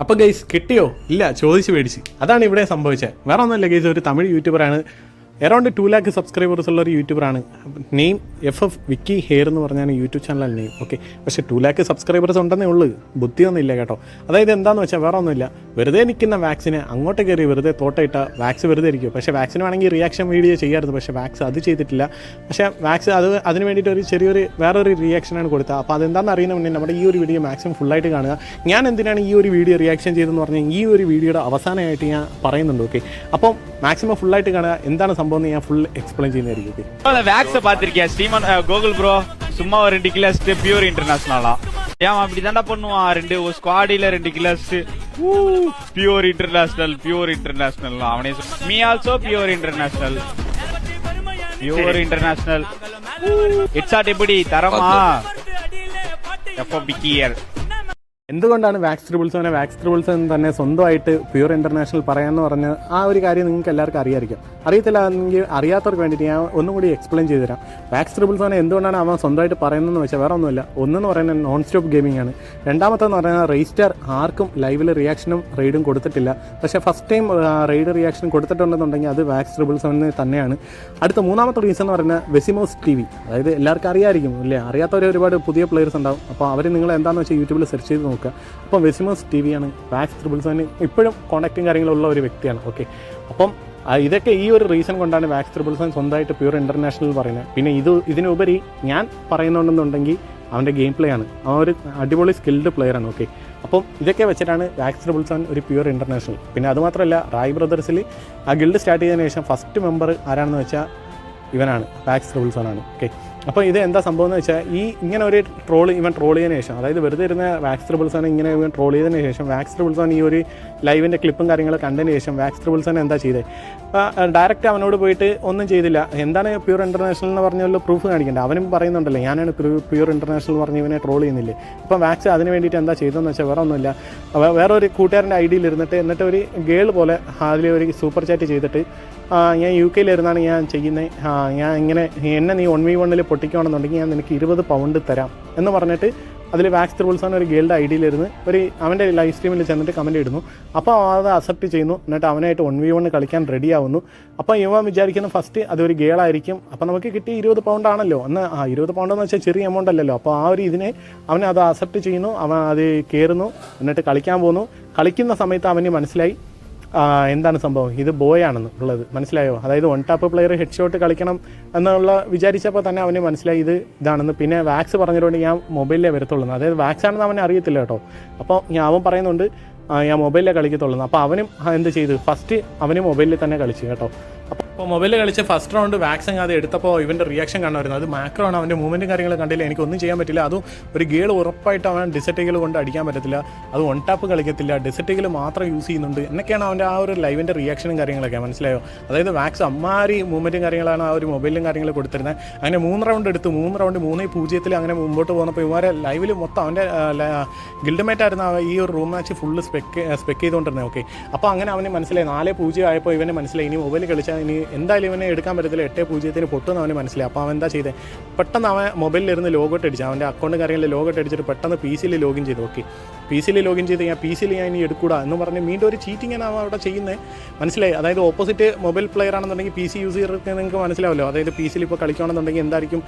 അപ്പോൾ ഗൈസ് കിട്ടിയോ? ഇല്ല ചോദിച്ചു മേടിച്ച്. അതാണ് ഇവിടെ സംഭവിച്ചത്. വേറെ ഒന്നുമില്ല ഗൈസ് ഒരു തമിഴ് യൂട്യൂബറാണ് എറൗണ്ട് ടു ലാക്ക് സബ്സ്ക്രൈബേഴ്സ് ഉള്ള ഒരു യൂട്യൂബറാണ് name F F Vicky hair എന്ന് പറഞ്ഞാണ് യൂട്യൂബ് ചാനൽ നെയിം ഓക്കെ പക്ഷെ ടു ലാക്ക് സബ്സ്ക്രൈബേഴ്സ് ഉണ്ടെന്നേ ഉള്ളൂ. ബുദ്ധിയൊന്നും ഇല്ല കേട്ടോ. അതായത് എന്താണെന്ന് വെച്ചാൽ വേറെ ഒന്നുമില്ല. വെറുതെ നിൽക്കുന്ന വാക്സിനെ അങ്ങോട്ട് കയറി വെറുതെ തോട്ടയിട്ട വാക്സ് വെറുതെ ഇരിക്കും പക്ഷേ വാക്സിന് വേണമെങ്കിൽ റിയാക്ഷൻ വീഡിയോ ചെയ്യാമായിരുന്നു. പക്ഷേ വാക്സ് അത് ചെയ്തിട്ടില്ല. പക്ഷേ വാക്സ് അത് അതിന് വേണ്ടിയിട്ട് ഒരു ചെറിയൊരു വേറൊരു റിയാക്ഷനാണ് കൊടുത്തത്. അപ്പോൾ അതെന്താണെന്ന് അറിയുന്ന മുന്നേ നമ്മുടെ ഈ ഒരു വീഡിയോ മാക്സിമം ഫുള്ളായിട്ട് കാണുക. ഞാൻ എന്തിനാണ് ഈ ഒരു വീഡിയോ റിയാക്ഷൻ ചെയ്തതെന്ന് പറഞ്ഞാൽ ഈ ഒരു വീഡിയോയുടെ അവസാനമായിട്ട് ഞാൻ പറയുന്നുണ്ട് ഓക്കെ അപ്പം മാക്സിമം ഫുള്ളായിട്ട് കാണുക. എന്താണ് സംഭവം എന്ന് ഞാൻ ഫുൾ എക്സ്പ്ലെയിൻ ചെയ്യുന്നതായിരിക്കും ഓക്കെ வேக்ஸ பாத்திருக்கியா ஸ்ரீமன் கோகுல் ப்ரோ சும்மா ஒரு ரெண்டு கிலோ பியூர் இன்டர்நேஷனலா ஏன் அப்படி தாண்டா பண்ணுவான் ரெண்டு ஒரு ஸ்குவாடில ரெண்டு kilos pure international pure international அவனே me also pure international pure international it's எப்படி தரமா എഫ് ബിക്കിയർ എന്തുകൊണ്ടാണ് വാക്സ് ട്രിബിൾസോനെ വാക്സ് ട്രിബിൾസോൻ തന്നെ സ്വന്തമായിട്ട് പ്യൂർ ഇന്റർനാഷണൽ പറയാമെന്ന് പറഞ്ഞ ആ ഒരു കാര്യം നിങ്ങൾക്ക് എല്ലാവർക്കും അറിയായിരിക്കും. അറിയത്തില്ല എങ്കിൽ അറിയാത്തവർക്ക് വേണ്ടിയിട്ട് ഞാൻ ഒന്നും കൂടി എക്സ്പ്ലെയിൻ ചെയ്തു തരാം. വാക്സ് ട്രിബിൾസോനെ എന്തുകൊണ്ടാണ് അവൻ സ്വന്തമായിട്ട് പറയുന്നതെന്ന് വെച്ചാൽ വേറെ ഒന്നുമില്ല. ഒന്നെന്ന് പറയുന്നത് നോൺ സ്റ്റോപ്പ് ഗെയിമിംഗ് ആണ് രണ്ടാമത്തെന്ന് പറയുന്നത് റെജിസ്റ്റർ ആർക്കും ലൈവിൽ റിയാക്ഷനും റെയ്ഡും കൊടുത്തിട്ടില്ല. പക്ഷേ ഫസ്റ്റ് ടൈം റെയ്ഡ് റിയാക്ഷൻ കൊടുത്തിട്ടുണ്ടെന്നുണ്ടെങ്കിൽ അത് വാക്സ് ട്രിബിൾസോന് തന്നെയാണ്. അടുത്ത മൂന്നാമത്തെ റീസൺ എന്ന് പറയുന്നത് വെസിമോസ് ടി വി അതായത് എല്ലാവർക്കും അറിയായിരിക്കും അല്ലേ? അറിയാത്തവർ ഒരുപാട് പുതിയ പ്ലെയേഴ്സ് ഉണ്ടാവും. അപ്പോൾ അവർ നിങ്ങൾ എന്താണെന്ന് വെച്ചാൽ യൂട്യൂബിൽ സെർച്ച് ചെയ്ത് നോക്കുക. അപ്പം വെസിമസ് ടി വിയാണ് വാക്സ് സെവൻ ഇപ്പോഴും കോണ്ടാക്റ്റും കാര്യങ്ങളുള്ള ഒരു വ്യക്തിയാണ്. ഓക്കെ അപ്പം ഇതൊക്കെ ഈ ഒരു റീസൺ കൊണ്ടാണ് വാക്സ് സെവൻ സ്വന്തമായിട്ട് പ്യൂർ ഇന്റർനാഷണൽ പറയുന്നത്. പിന്നെ ഇത് ഇതിനുപരി ഞാൻ പറയുന്നുണ്ടെന്നുണ്ടെങ്കിൽ അവന്റെ ഗെയിം പ്ലേ ആണ്. അവൻ ഒരു അടിപൊളി സ്കിൽഡ് പ്ലെയർ ആണ്. ഓക്കെ അപ്പം ഇതൊക്കെ വെച്ചിട്ടാണ് വാക്സ് ട്രിബിൾസൺ ഒരു പ്യുവർ ഇന്റർനാഷണൽ പിന്നെ അതുമാത്രമല്ല റായ് ബ്രദേഴ്സിൽ ആ ഗിൽഡ് സ്റ്റാർട്ട് ചെയ്തതിന് ശേഷം ഫസ്റ്റ് മെമ്പർ ആരാണെന്ന് വെച്ചാൽ ഇവനാണ് പാക്സ് ആണ് ഓക്കെ അപ്പോൾ ഇത് എന്താ സംഭവം എന്ന് വെച്ചാൽ ഈ ഇങ്ങനെ ഒരു ട്രോൾ ഇവൻ ട്രോൾ ചെയ്തതിന് ശേഷം അതായത് വെറുതെ ഇരുന്ന വാക്സ് ട്രിബിൾസൺ ഇങ്ങനെ ഇവൻ ട്രോൾ ചെയ്തതിന് ശേഷം വാക്സ് ട്രിബിൾസൺ ഈ ഒരു ലൈവിന്റെ ക്ലിപ്പും കാര്യങ്ങളും കണ്ടതിന് ശേഷം വാക്സ് ട്രിബിൾസൺ എന്താ ചെയ്തത് ഡയറക്റ്റ് അവനോട് പോയിട്ട് ഒന്നും ചെയ്തില്ല. എന്താണ് പ്യൂർ ഇന്റർനാഷണൽ എന്ന് പറഞ്ഞുള്ള പ്രൂഫ് കാണിക്കേണ്ടത് അവനും പറയുന്നുണ്ടല്ലോ ഞാനാണ് പ്യൂർ ഇന്റർനാഷണൽ പറഞ്ഞ് ഇവനെ ട്രോൾ ചെയ്യുന്നില്ലേ? അപ്പം വാക്സ് അതിന് വേണ്ടിയിട്ട് എന്താ ചെയ്തതെന്ന് വെച്ചാൽ വേറെ ഒന്നുമില്ല. വേറെ ഒരു കൂട്ടുകാരന്റെ ഐ ഡിയിൽ ഇരുന്നിട്ട് എന്നിട്ട് ഒരു ഗേൾ പോലെ അതിൽ ഒരു സൂപ്പർ ചാറ്റ് ചെയ്തിട്ട് ഞാൻ യു കെയിലിരുന്നാണ് ഞാൻ ചെയ്യുന്നത് ഞാൻ ഇങ്ങനെ എന്നെ നീ വൺ വി വണ്ണിൽ പൊട്ടിക്കുകയാണെന്നുണ്ടെങ്കിൽ ഞാൻ നിനക്ക് ഇരുപത് പൗണ്ട് തരാം എന്ന് പറഞ്ഞിട്ട് അതിൽ വാക്സ് ത്രിബിൾസ് എന്ന ഒരു ഗേളുടെ ഐ ഡിയിലിരുന്ന് ഒരു അവന്റെ ലൈവ് സ്ട്രീമിൽ ചെന്നിട്ട് കമന്റ് ഇടുന്നു. അപ്പോൾ അത് അക്സെപ്റ്റ് ചെയ്യുന്നു. എന്നിട്ട് അവനായിട്ട് വൺ വി വണ് കളിക്കാൻ റെഡി ആവുന്നു. അപ്പോൾ ഇവൻ വിചാരിക്കുന്ന ഫസ്റ്റ് അതൊരു ഗേളായിരിക്കും അപ്പോൾ നമുക്ക് കിട്ടിയ ഇരുപത് പൗണ്ട് ആണല്ലോ. അന്ന് ആ ഇരുപത് പൗണ്ട് എന്ന് വെച്ചാൽ ചെറിയ എമൗണ്ട് അല്ലല്ലോ. അപ്പോൾ ആ ഒരു ഇതിനെ അവൻ അത് അക്സെപ്റ്റ് ചെയ്യുന്നു. അവൻ അത് കയറുന്നു എന്നിട്ട് കളിക്കാൻ പോകുന്നു. കളിക്കുന്ന സമയത്ത് അവന് മനസ്സിലായി. എന്താണ് സംഭവം? ഇത് ബോയ് ആണെന്ന് ഉള്ളത്. മനസ്സിലായോ? അതായത് one tap player head shot കളിക്കണം എന്നുള്ള വിചാരിച്ചപ്പോൾ തന്നെ അവന് മനസ്സിലായി ഇത് ഇതാണെന്ന്. പിന്നെ വാക്സ് പറഞ്ഞതുകൊണ്ട് ഞാൻ മൊബൈലിലേ വരത്തുള്ളൂ. അതായത് വാക്സ് ആണെന്ന് അവനെ അറിയത്തില്ല കേട്ടോ. അപ്പോൾ ഞാൻ അവൻ പറയുന്നുണ്ട് ഞാൻ മൊബൈലിലേ കളിക്കത്തുള്ളൂ അപ്പോൾ അവനും എന്ത് ചെയ്തു? ഫസ്റ്റ് അവന് മൊബൈലിൽ തന്നെ കളിച്ചു കേട്ടോ. അപ്പോൾ മൊബൈലിൽ കളിച്ച് ഫസ്റ്റ് റൗണ്ട് വാക്സിൻ അത് എടുത്തപ്പോൾ ഇവന്റെ റിയാക്ഷൻ കാണുമായിരുന്നു അത് മാക്രോ ആണ് അവന്റെ മൂവ്മെന്റും കാര്യങ്ങളും കണ്ടില്ല. എനിക്കൊന്നും ചെയ്യാൻ പറ്റില്ല. അതും ഒരു ഗേൾ ഉറപ്പായിട്ട് അവൻ ഡിസർട്ടികൾ കൊണ്ട് അടിക്കാൻ പറ്റത്തില്ല. അത് വൺ ടാപ്പ് കളിക്കത്തില്ല. ഡിസർട്ടികൾ മാത്രം യൂസ് ചെയ്യുന്നുണ്ട്. എന്നൊക്കെയാണ് അവന്റെ ആ ഒരു ലൈവിന്റെ റിയാക്ഷനും കാര്യങ്ങളൊക്കെ. മനസ്സിലായോ? അതായത് വാക്സ് അമ്മാരി മൂവ്മെന്റും കാര്യങ്ങളാണ് ആ ഒരു മൊബൈലിലും കാര്യങ്ങളും കൊടുത്തിരുന്നത്. അങ്ങനെ മൂന്ന് റൗണ്ട് എടുത്ത്. മൂന്ന് റൗണ്ട് മൂന്നേ പൂജ്യത്തിൽ അങ്ങനെ മുമ്പോട്ട് പോകുന്നപ്പോൾ ഇവരെ ലൈവിൽ മൊത്തം അവന്റെ ഗിൽഡ്മേറ്റ് ആ ഈ ഒരു room match full spec spec ചെയ്തുകൊണ്ടിരുന്നത് ഓക്കെ അപ്പോൾ അങ്ങനെ അവന് മനസ്സിലായി. നാല് പൂജ്യം ആയപ്പോൾ ഇവന് മനസ്സിലായി. ഇനി മൊബൈൽ ഇനി എന്തായാലും ഇവനെ എടുക്കാൻ പറ്റത്തില്ല. എട്ട് പൂജ്യത്തിന് പൊട്ടുന്ന അവന് മനസ്സിലായി. അപ്പോൾ അവൻ എന്താ ചെയ്തത് പെട്ടെന്ന് അവൻ മൊബൈലിലിരുന്ന് ലോഗൗട്ട് അടിച്ചു അവന്റെ അക്കൗണ്ട് കാര്യങ്ങളിൽ ലോഗൗട്ട് അടിച്ചിട്ട് പെട്ടെന്ന് പി സിയിൽ ലോഗിൻ ചെയ്തു. ഓക്കെ പി സിയിൽ ലോഗിൻ ചെയ്ത് ഞാൻ പി സിയിൽ ഞാൻ ഇനി എടുക്കൂടാ എന്ന് പറഞ്ഞ് വീണ്ടും ഒരു ചീറ്റിംഗ് ആണ് അവിടെ ചെയ്യുന്നത് മനസ്സിലായി? അതായത് ഓപ്പോസിറ്റ് മൊബൈൽ പ്ലെയർ ആണെന്നുണ്ടെങ്കിൽ പി സി യൂസ് ചെയ്തിട്ട് നിങ്ങൾക്ക് മനസ്സിലാവല്ലോ. അതായത് പി സിയിൽ ഇപ്പോൾ കളിക്കുകയാണെന്നുണ്ടെങ്കിൽ എന്തായിരിക്കും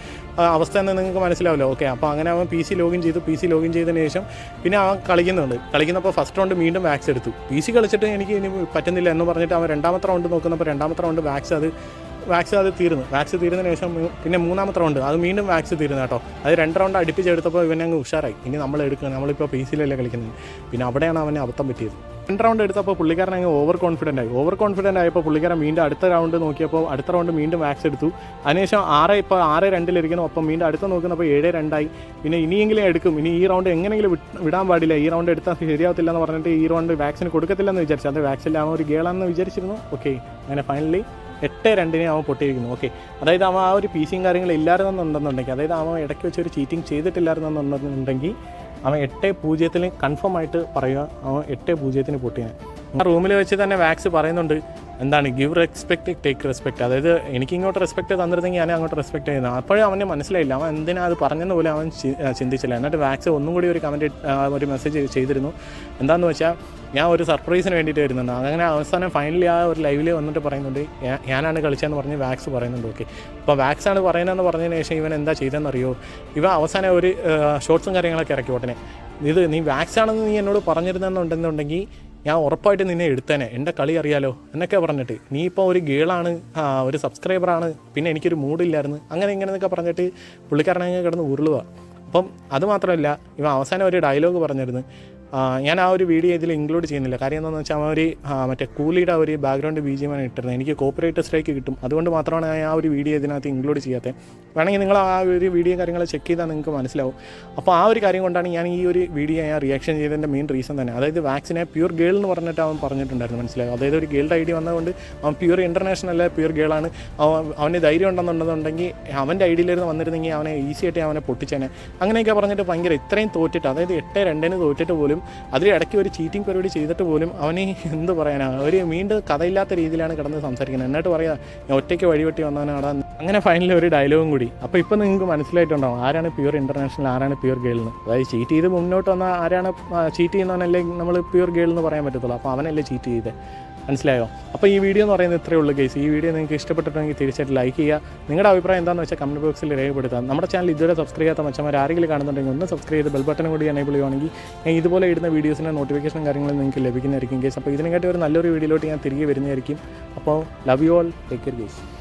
അവസ്ഥ എന്ന് നിങ്ങൾക്ക് മനസ്സിലാവല്ലോ. ഓക്കെ അപ്പോൾ അങ്ങനെ അവൻ പി സി ലോഗിൻ ചെയ്തു. പി സി ലോഗിൻ ചെയ്തതിന് ശേഷം പിന്നെ അവൻ കളിക്കുന്നുണ്ട്. കളിക്കുന്നപ്പോൾ ഫസ്റ്റ് റൗണ്ട് വീണ്ടും വാക്സ് എടുത്തു. പി സി കളിച്ചിട്ട് എനിക്ക് ഇനി പറ്റുന്നില്ല എന്ന് പറഞ്ഞിട്ട് അവൻ രണ്ടാമത്തെ റൗണ്ട് നോക്കുന്നപ്പോൾ രണ്ടാമത്തെ റൗണ്ട് വാക്സ് അത് വാക്സ് അത് തീർന്നു. വാക്സ് തീരുന്നതിന് ശേഷം പിന്നെ മൂന്നാമത്തെ റൗണ്ട് അത് വീണ്ടും വാക്സ് തീരുന്നു കേട്ടോ. അത് രണ്ട് റൗണ്ട് അടുപ്പിച്ചെടുത്തപ്പോൾ ഇവനെ അങ്ങ് ഉഷാറായി. ഇനി നമ്മൾ എടുക്കുക നമ്മളിപ്പോൾ പി സിയിലല്ലേ കളിക്കുന്നത്? പിന്നെ അവിടെയാണ് അവനെ അബദ്ധം പറ്റിയത്. രണ്ട് റൗണ്ട് എടുത്തപ്പോൾ പുള്ളിക്കാരൻ അങ്ങ് ഓവർ കോൺഫിഡന്റ് ആയി. ഓവർ കോൺഫിഡന്റ് ആയപ്പോൾ പുള്ളിക്കാരൻ വീണ്ടും അടുത്ത റൗണ്ട് നോക്കിയപ്പോൾ അടുത്ത റൗണ്ട് വീണ്ടും വാക്സ് എടുത്തു. അതിനുശേഷം ആറ് ഇപ്പോൾ ആറ് രണ്ടിലിരിക്കുന്നു അപ്പം വീണ്ടും അടുത്ത നോക്കുന്നപ്പോൾ ഏഴ് രണ്ടായി. പിന്നെ ഇനിയെങ്കിലും എടുക്കും. ഇനി ഈ റൗണ്ട് എങ്ങനെയെങ്കിലും വിടാൻ പാടില്ല. ഈ റൗണ്ട് എടുത്താൽ ശരിയാവത്തില്ല എന്ന് പറഞ്ഞിട്ട് ഈ റൗണ്ട് വാക്സിന് കൊടുക്കത്തില്ലെന്ന് വിചാരിച്ചു. അത് വാക്സിൽ ആ ഒരു ഗേളാണെന്ന് വിചാരിച്ചിരുന്നു. ഓക്കെ അങ്ങനെ ഫൈനലി എട്ട് രണ്ടിനെ അവൻ പൊട്ടിയിരിക്കുന്നു. ഓക്കെ അതായത് അവൻ ആ ഒരു പി സിയും കാര്യങ്ങളും ഇല്ലായിരുന്നെന്നുണ്ടെന്നുണ്ടെങ്കിൽ അതായത് അവൻ ഇടയ്ക്ക് വെച്ച് ഒരു ചീറ്റിംഗ് ചെയ്തിട്ടില്ലായിരുന്നെന്നുണ്ടെന്നുണ്ടെങ്കിൽ അവൻ എട്ട് പൂജ്യത്തിന് കൺഫേം ആയിട്ട് പറയുക അവൻ എട്ട് പൂജ്യത്തിന് പൊട്ടിയാണ്. ആ റൂമിൽ വെച്ച് തന്നെ വാക്സ് പറയുന്നുണ്ട് എന്താണ് ഗിവ് റെസ്പെക്ട് ടേക്ക് റെസ്പെക്ട് അതായത് എനിക്ക് ഇങ്ങോട്ട് റെസ്പെക്ട് തന്നിരുന്നെങ്കിൽ ഞാൻ അങ്ങോട്ട് റെസ്പെക്ട് ചെയ്യുന്നത് അപ്പോഴും അവന് മനസ്സിലായില്ല. അവൻ എന്തിനാ അത് പറഞ്ഞെന്ന് പോലും അവൻ ചിന്തിച്ചില്ല. എന്നിട്ട് വാക്സ് ഒന്നും കൂടി ഒരു കമന്റ് ഒരു മെസ്സേജ് ചെയ്തിരുന്നു. എന്താണെന്ന് വെച്ചാൽ ഞാൻ ഒരു സർപ്രൈസിന് വേണ്ടിയിട്ട് വരുന്നുണ്ട്. അങ്ങനെ അവസാനം ഫൈനലി ആ ഒരു ലൈവിൽ വന്നിട്ട് പറയുന്നുണ്ട് "ഞാ- ഞാനാണ് കളിച്ചതെന്ന് പറഞ്ഞ് വാക്സ് പറയുന്നുണ്ട്. ഓക്കെ അപ്പോൾ വാക്സ് ആണ് പറയുന്നതെന്ന് പറഞ്ഞതിന് ശേഷം ഇവൻ എന്താ ചെയ്തതെന്നറിയോ? ഇവ അവസാനം ഒരു ഷോർട്സും കാര്യങ്ങളൊക്കെ ഇറക്കി. ഉടനെ ഇത് നീ വാക്സ് ആണെന്ന് നീ എന്നോട് പറഞ്ഞിരുന്നെന്നുണ്ടെന്നുണ്ടെങ്കിൽ ഞാൻ ഉറപ്പായിട്ട് നിന്നെ എടുത്തേനെ. എന്റെ കളി അറിയാലോ. എന്നൊക്കെ പറഞ്ഞിട്ട്. നീ ഇപ്പോൾ ഒരു ഗേളാണ്. ഒരു സബ്സ്ക്രൈബറാണ് പിന്നെ എനിക്കൊരു മൂഡില്ലായിരുന്നു അങ്ങനെ ഇങ്ങനെ എന്നൊക്കെ പറഞ്ഞിട്ട് പുള്ളിക്കാരനെ കിടന്ന് ഉരുളുക അപ്പം അതുമാത്രമല്ല ഇവ അവസാനം ഒരു ഡയലോഗ് പറഞ്ഞിരുന്നു. ഞാൻ ആ ഒരു വീഡിയോ ഇതിൽ ഇൻക്ലൂഡ് ചെയ്യുന്നില്ല. കാര്യം എന്താണെന്ന് വെച്ചാൽ ആ ഒരു മറ്റേ കൂലിയുടെ ആ ഒരു ബാക്ക്ഗ്രൗണ്ട് ബി ജി ഇട്ടിരുന്നത്. എനിക്ക് കോപ്പറേറ്റ് സ്ട്രൈക്ക് കിട്ടും. അതുകൊണ്ട് മാത്രമാണ് ഞാൻ ആ ഒരു വീഡിയോ ഇതിനകത്ത് ഇൻക്ലൂഡ് ചെയ്യാത്തത് വേണമെങ്കിൽ നിങ്ങൾ ആ ഒരു വീഡിയോ കാര്യങ്ങൾ ചെക്ക് ചെയ്താൽ നിങ്ങൾക്ക് മനസ്സിലാവും. അപ്പോൾ ആ ഒരു കാര്യം കൊണ്ടാണ് ഞാൻ ഈ ഒരു വീഡിയോ ഞാൻ റിയാക്ഷൻ ചെയ്തതിന്റെ മെയിൻ റീസൺ തന്നെ. അതായത് വാക്സിനെ പ്യൂർ ഗേൾ എന്ന് പറഞ്ഞിട്ട് അവൻ പറഞ്ഞിട്ടുണ്ടായിരുന്നു മനസ്സിലായോ? അതായത് ഒരു ഗേൾഡ് ഐ ഡി വന്നതുകൊണ്ട് അവൻ പ്യൂർ ഇന്റർനാഷണൽ അല്ല പ്യൂർ ഗേളാണ് അവന് ധൈര്യം ഉണ്ടെന്നുണ്ടെന്നുണ്ടെങ്കിൽ അവന്റെ ഐഡിയിലിരുന്ന് വന്നിരുന്നെങ്കിൽ അവനെ ഈസി ആയിട്ട് അവനെ പൊട്ടിച്ചേനെ. അങ്ങനെയൊക്കെ പറഞ്ഞിട്ട് ഭയങ്കര ഇത്രയും തോറ്റിട്ട് അതായത് എട്ട് രണ്ടിന് തോറ്റിട്ട് പോലും അതിൽ ഇടയ്ക്ക് ഒരു ചീറ്റിംഗ് പരിപാടി ചെയ്തിട്ട് പോലും അവനെ എന്ത് പറയാനാണ് ഒരു വീണ്ടും കഥയില്ലാത്ത രീതിയിലാണ് കിടന്ന് സംസാരിക്കുന്നത്. എന്നിട്ട് പറയാ ഞാൻ ഒറ്റയ്ക്ക് വഴിവെട്ടി വന്നവനാടാ. അങ്ങനെ ഫൈനലിൽ ഒരു ഡയലോഗും കൂടി. അപ്പോൾ ഇപ്പോൾ നിങ്ങൾക്ക് മനസ്സിലായിട്ടുണ്ടാവും ആരാണ് പ്യൂർ ഇന്റർനാഷണൽ ആരാണ് പ്യൂർ ഗേൾ എന്ന് അതായത് ചീറ്റ് ചെയ്ത് മുന്നോട്ട് വന്ന ആരാണ് ചീറ്റ് ചെയ്യുന്നവനല്ലേ നമ്മൾ പ്യൂർ ഗേൾ എന്ന് പറയാൻ പറ്റത്തുള്ളൂ. അപ്പോൾ അവനല്ലേ ചീറ്റ് ചെയ്തത് മനസ്സിലായോ? അപ്പോൾ ഈ വീഡിയോ എന്ന് പറയുന്നത് ഇത്രയേ ഉള്ളൂ കേസ് ഈ വീഡിയോ നിങ്ങൾക്ക് ഇഷ്ടപ്പെട്ടിട്ടുണ്ടെങ്കിൽ തീർച്ചയായിട്ടും ലൈക്ക് ചെയ്യുക. നിങ്ങളുടെ അഭിപ്രായം എന്താണെന്ന് വെച്ചാൽ കമന്റ് ബോക്സിൽ രേഖപ്പെടുത്താം നമ്മുടെ ചാനൽ ഇതുവരെ സബ്സ്ക്രൈബ് ചെയ്യാത്ത മച്ചന്മാർ ആരെങ്കിലും കാണുന്നുണ്ടെങ്കിൽ ഒന്ന് സബ്സ്ക്രൈബ് ചെയ്ത് ബെൽ ബട്ടൺ കൂടി എനേബിൾ ചെയ്യുവാണെങ്കിൽ ഞാൻ ഇതുപോലെ ഇടുന്ന വീഡിയോസിന്റെ നോട്ടിഫിക്കേഷൻ കാര്യങ്ങളും നിങ്ങൾക്ക് ലഭിക്കുന്നതായിരിക്കും കേസ് അപ്പോൾ ഇതിനെക്കാട്ടി ഒരു നല്ലൊരു വീഡിയോയിലോട്ട് ഞാൻ തിരികെ വരുന്നതായിരിക്കും. അപ്പോൾ love you all take care case